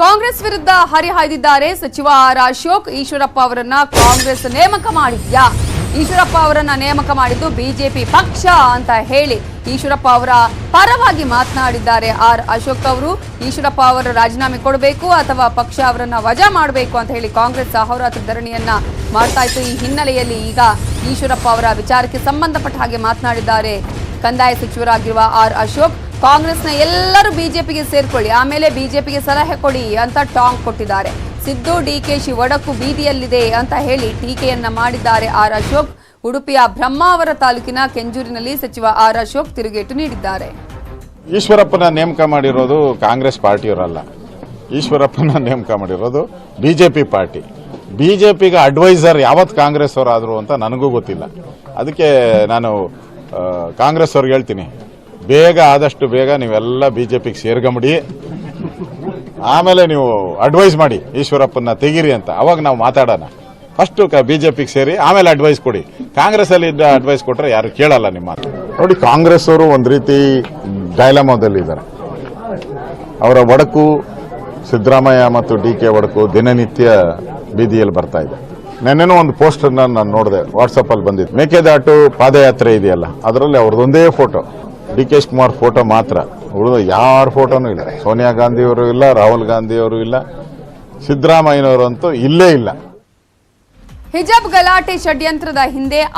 ಕಾಂಗ್ರೆಸ್ ವಿರುದ್ಧ ಹರಿಹಾಯ್ದಿದ್ದಾರೆ ಸಚಿವ ಆರ್ ಅಶೋಕ್. ಈಶ್ವರಪ್ಪ ಅವರನ್ನ ಕಾಂಗ್ರೆಸ್ ನೇಮಕ ಮಾಡಿದ್ಯಾ? ಈಶ್ವರಪ್ಪ ಅವರನ್ನ ನೇಮಕ ಮಾಡಿದ್ದು ಬಿಜೆಪಿ ಪಕ್ಷ ಅಂತ ಹೇಳಿ ಈಶ್ವರಪ್ಪ ಅವರ ಪರವಾಗಿ ಮಾತನಾಡಿದ್ದಾರೆ ಆರ್ ಅಶೋಕ್ ಅವರು. ಈಶ್ವರಪ್ಪ ಅವರ ರಾಜೀನಾಮೆ ಕೊಡಬೇಕು ಅಥವಾ ಪಕ್ಷ ಅವರನ್ನ ವಜಾ ಮಾಡಬೇಕು ಅಂತ ಹೇಳಿ ಕಾಂಗ್ರೆಸ್ ಅಹೋರಾತ್ರ ಧರಣಿಯನ್ನ ಮಾಡ್ತಾ ಇತ್ತು ಈ ಹಿನ್ನೆಲೆಯಲ್ಲಿ ಈಗ ಈಶ್ವರಪ್ಪ ಅವರ ವಿಚಾರಕ್ಕೆ ಸಂಬಂಧಪಟ್ಟ ಹಾಗೆ ಮಾತನಾಡಿದ್ದಾರೆ. ಕಂದಾಯ ಸಚಿವರಾಗಿರುವ ಆರ್ ಅಶೋಕ್ ಕಾಂಗ್ರೆಸ್ನ ಎಲ್ಲರೂ ಬಿಜೆಪಿಗೆ ಸೇರ್ಕೊಳ್ಳಿ, ಆಮೇಲೆ ಬಿಜೆಪಿಗೆ ಸಲಹೆ ಕೊಡಿ ಅಂತ ಟಾಂಗ್ ಕೊಟ್ಟಿದ್ದಾರೆ. ಸಿದ್ದು, ಡಿಕೆಶಿ ಒಡಕು ಬೀದಿಯಲ್ಲಿದೆ ಅಂತ ಹೇಳಿ ಟೀಕೆಯನ್ನ ಮಾಡಿದ್ದಾರೆ ಆರ್. ಅಶೋಕ್. ಉಡುಪಿಯ ಬ್ರಹ್ಮಾವರ ತಾಲೂಕಿನ ಕೆಂಜೂರಿನಲ್ಲಿ ಸಚಿವ ಆರ್. ಅಶೋಕ್ ತಿರುಗೇಟು ನೀಡಿದ್ದಾರೆ. ಈಶ್ವರಪ್ಪನ ನೇಮಕ ಮಾಡಿರೋದು ಕಾಂಗ್ರೆಸ್ ಪಾರ್ಟಿಯವರಲ್ಲ. ಈಶ್ವರಪ್ಪನ ನೇಮಕ ಮಾಡಿರೋದು ಬಿಜೆಪಿ ಪಾರ್ಟಿ. ಬಿಜೆಪಿಗೆ ಅಡ್ವೈಸರ್ ಯಾವತ್ತು ಕಾಂಗ್ರೆಸ್ ಅವರಾದರು ಅಂತ ನನಗೂ ಗೊತ್ತಿಲ್ಲ. ಅದಕ್ಕೆ ನಾನು ಕಾಂಗ್ರೆಸ್ ಅವ್ರಿಗೆ ಹೇಳ್ತೀನಿ. ಬೇಗ ಆದಷ್ಟು ಬೇಗ ನೀವೆಲ್ಲ ಬಿಜೆಪಿಗೆ ಸೇರ್ಕೊಂಬಿಡಿ ಆಮೇಲೆ ನೀವು ಅಡ್ವೈಸ್ ಮಾಡಿ ಈಶ್ವರಪ್ಪನ ತೆಗೀರಿ ಅಂತ. ಅವಾಗ ನಾವು ಮಾತಾಡೋಣ. ಫಸ್ಟ್ ಬಿಜೆಪಿಗೆ ಸೇರಿ, ಆಮೇಲೆ ಅಡ್ವೈಸ್ ಕೊಡಿ. ಕಾಂಗ್ರೆಸ್ ಅಲ್ಲಿ ಇದ್ದ ಅಡ್ವೈಸ್ ಕೊಟ್ಟರೆ ಯಾರು ಕೇಳಲ್ಲ ನಿಮ್ಮ ಮಾತು. ನೋಡಿ ಕಾಂಗ್ರೆಸ್ ಅವರು ಒಂದು ರೀತಿ ಡೈಲಮಾದಲ್ಲಿದ್ದಾರೆ. ಅವರ ಒಡಕು ಸಿದ್ದರಾಮಯ್ಯ ಮತ್ತು ಡಿ ಕೆ ಒಡಕು ದಿನನಿತ್ಯ ಬೀದಿಯಲ್ಲಿ ಬರ್ತಾ ಇದೆ. ನೆನ್ನೆನೂ ಒಂದು ಪೋಸ್ಟರ್ನ ನಾನು ನೋಡಿದೆ ವಾಟ್ಸಪ್ ಅಲ್ಲಿ ಬಂದಿತ್ತು. ಮೇಕೆದಾಟು ಪಾದಯಾತ್ರೆ ಇದೆಯಲ್ಲ, ಅದರಲ್ಲಿ ಅವ್ರದ್ದೊಂದೇ photo D K Kumar photo ಮಾತ್ರ. ಉಳಿದ ಯಾರ ಫೋಟೋನೂ ಇಲ್ಲ. ಸೋನಿಯಾ ಗಾಂಧಿಯವರು ಇಲ್ಲ, ರಾಹುಲ್ ಗಾಂಧಿಯವರು ಇಲ್ಲ, ಸಿದ್ದರಾಮಯ್ಯನವರಂತೂ ಇಲ್ಲೇ ಇಲ್ಲ. ಹಿಜಾಬ್ ಗಲಾಟೆ ಷಡ್ಯಂತ್ರದ ಹಿಂದೆ